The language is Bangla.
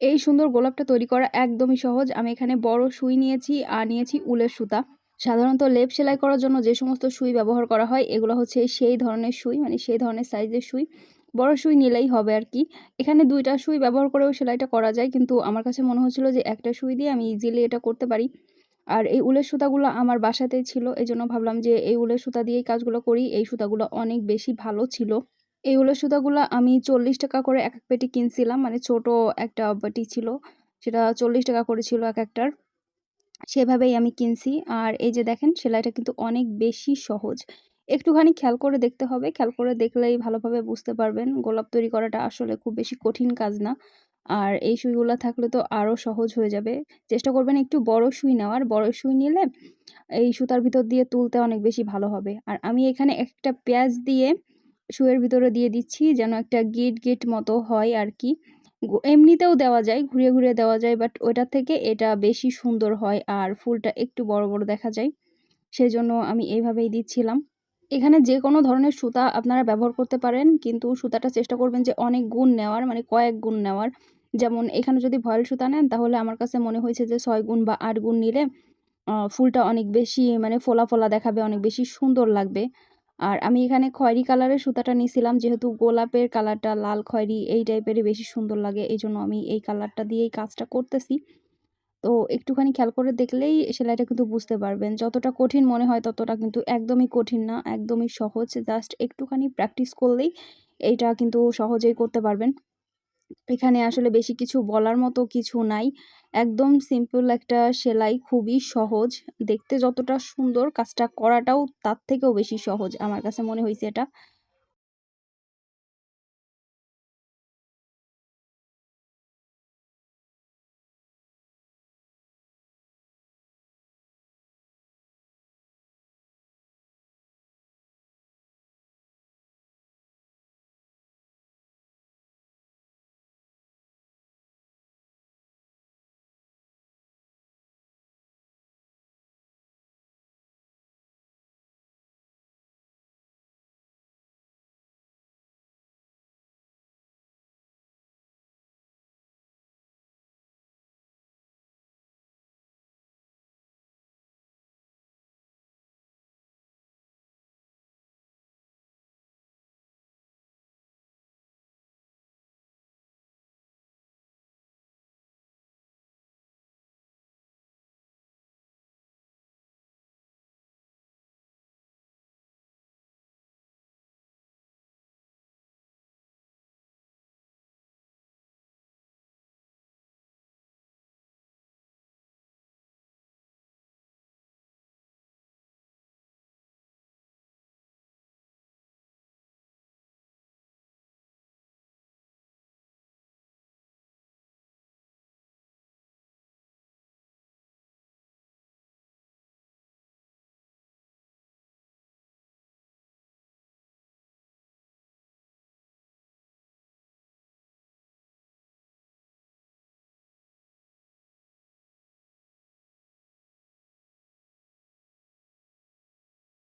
এই সুন্দর গোলাপটা তৈরি করা একদমই সহজ। আমি এখানে বড় সুই নিয়েছি, আর নিয়েছি উলের সুতা। সাধারণত লেপ সেলাই করার জন্য যে সমস্ত সুই ব্যবহার করা হয়, এগুলো হচ্ছে সেই ধরনের সুই মানে সেই ধরনের সাইজের সুই। বড় সুই নিলেই হবে আর কি। এখানে ২ টা সুই ব্যবহার করেও সেলাইটা করা যায়, কিন্তু আমার কাছে মনে হচ্ছিল যে একটা সুই দিয়ে আমি ইজিলি এটা করতে পারি। আর এই উলের সুতাগুলো আমার বাসাতেই ছিল। এজন্য ভাবলাম যে এই উলের সুতা দিয়েই কাজগুলো করি। এই সুতাগুলো অনেক বেশি ভালো ছিল। এই উলের সুতাগুলা আমি ৳৪০ করে এক এক পেটি কিনছিলাম। মানে ছোট একটা বাটি ছিল। সেটা ৳৪০ করে ছিল এক একটার। সেভাবেই আমি কিনছি। আর এই যে দেখেন, সেলাইটা কিন্তু অনেক বেশি সহজ। একটুখানি খেয়াল করে দেখতে হবে। খেয়াল করে দেখলেই ভালোভাবে বুঝতে পারবেন। গোলাপ তৈরি করাটা আসলে খুব বেশি কঠিন কাজ না। আর এই সুইগুলা থাকলে তো আরও সহজ হয়ে যাবে। চেষ্টা করবেন একটু বড় সুই নেওয়ার। বড় সুই নিলে এই সুতার ভিতর দিয়ে তুলতে অনেক বেশি ভালো হবে। আর আমি এখানে একটা পেঁয়াজ দিয়ে সুইয়ের ভিতরে দিয়ে দিচ্ছি যেন একটা গিট, গিট মতো হয় আর কি। এমনিতেও দেওয়া যায়, ঘুরিয়ে, ঘুরিয়ে দেওয়া যায় বাট ওইটার থেকে এটা বেশি সুন্দর হয় আর ফুলটা একটু বড়, বড় দেখা যায়। সেজন্য আমি এইভাবেই দিচ্ছিলাম। এখানে যে কোনো ধরনের সুতা আপনারা ব্যবহার করতে পারেন কিন্তু সুতাটা চেষ্টা করবেন যে অনেক গুণ নেওয়ার মানে কয়েক গুণ নেওয়ার। যেমন এখানে যদি ভয়েল সুতা নেন তাহলে আমার কাছে মনে হয়েছে যে ছয় গুণ বা আট গুণ নিলে ফুলটা অনেক বেশি মানে ফোলা, ফোলা দেখাবে, অনেক বেশি সুন্দর লাগবে। আর আমি এখানে খয়েরি কালারের সুতাটা নিয়েছিলাম যেহেতু গোলাপের কালারটা লাল খয়েরি এই টাইপেরই বেশি সুন্দর লাগে। এই জন্য আমি এই কালারটা দিয়ে এই কাজটা করতেছি। তো একটুখানি খেয়াল করে দেখলেই সেলাইটা কিন্তু বুঝতে পারবেন। যতটা কঠিন মনে হয় ততটা কিন্তু একদমই কঠিন না, একদমই সহজ। জাস্ট একটুখানি প্র্যাকটিস করলেই এইটা কিন্তু সহজেই করতে পারবেন। এখানে আসলে বেশি কিছু বলার মতো কিছু নাই। একদম সিম্পল একটা সেলাই, খুবই সহজ। দেখতে যতটা সুন্দর কাজটা করাটাও তার থেকেও বেশি সহজ আমার কাছে মনে হয়েছে এটা।